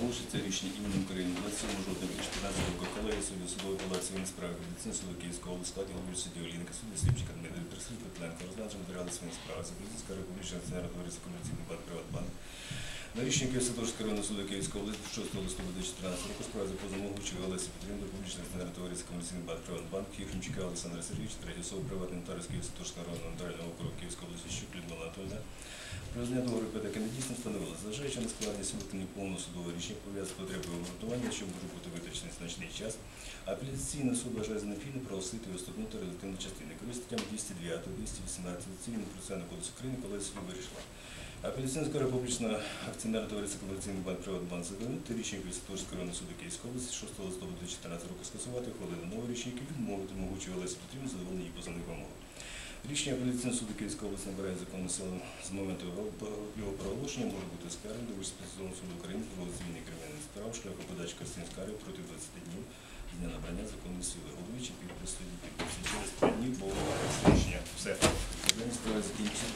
Оголошується рішення іменем України. 27 жовтня 2014 року колегії суддів судової палати цивільних справ Медицини суду Київського області складі судді Олінка, судді Сліпчика, Дмитрий Трисрій Петленко, розглянувши матеріали своїх справ, Запорізька Республічна акціонерна товариства комерційний банк «Приватбанк». На рішення Києво-Святошинського районного суду Київської області 6 листопада 2014 року справа за позовом Могучої Олесі Петрівни, публічна акціонерна товариства комерційний банк «Приватбанк», Євченчука Олександра Сергійовича, третій особи приватний нотаріус Києво-Святошинського районного нотаріального округу Київської області Щук Людмила Анатольовна, Признання договору ПДК недійсно встановило, зважаючи на складність виконання повного судового рішення пов'язку з потребою обґрунтування, що може бути витрачений значний час, апеляційний суд вважає за необхідне проголосити його статутну та редактивну частини. Коли статтями 209, 218 Цивільного процесуального кодексу України, коли суд вирішила. Апеляційна скора публічна акціонерна товариства комерційний банк «Приватбанк» задовольнити рішення Києво-Святошинського районного суду Київської області 6 листопада 2014 року скасувати ухвалили нове рішення, яке відмовити могучої Олесі Петрівні задоволення її позовних вимог. Рішення апеляційного суду Київської області набирає законну силу з моменту його проголошення може бути скаржено до Спеціального суду України про звільнення кримінальних справ шляху подачі кастрин скарги проти 20 днів з дня набрання законної сили. Головуючий підпис судді підпис через 5 днів було рішення. Все. Справа закінчена.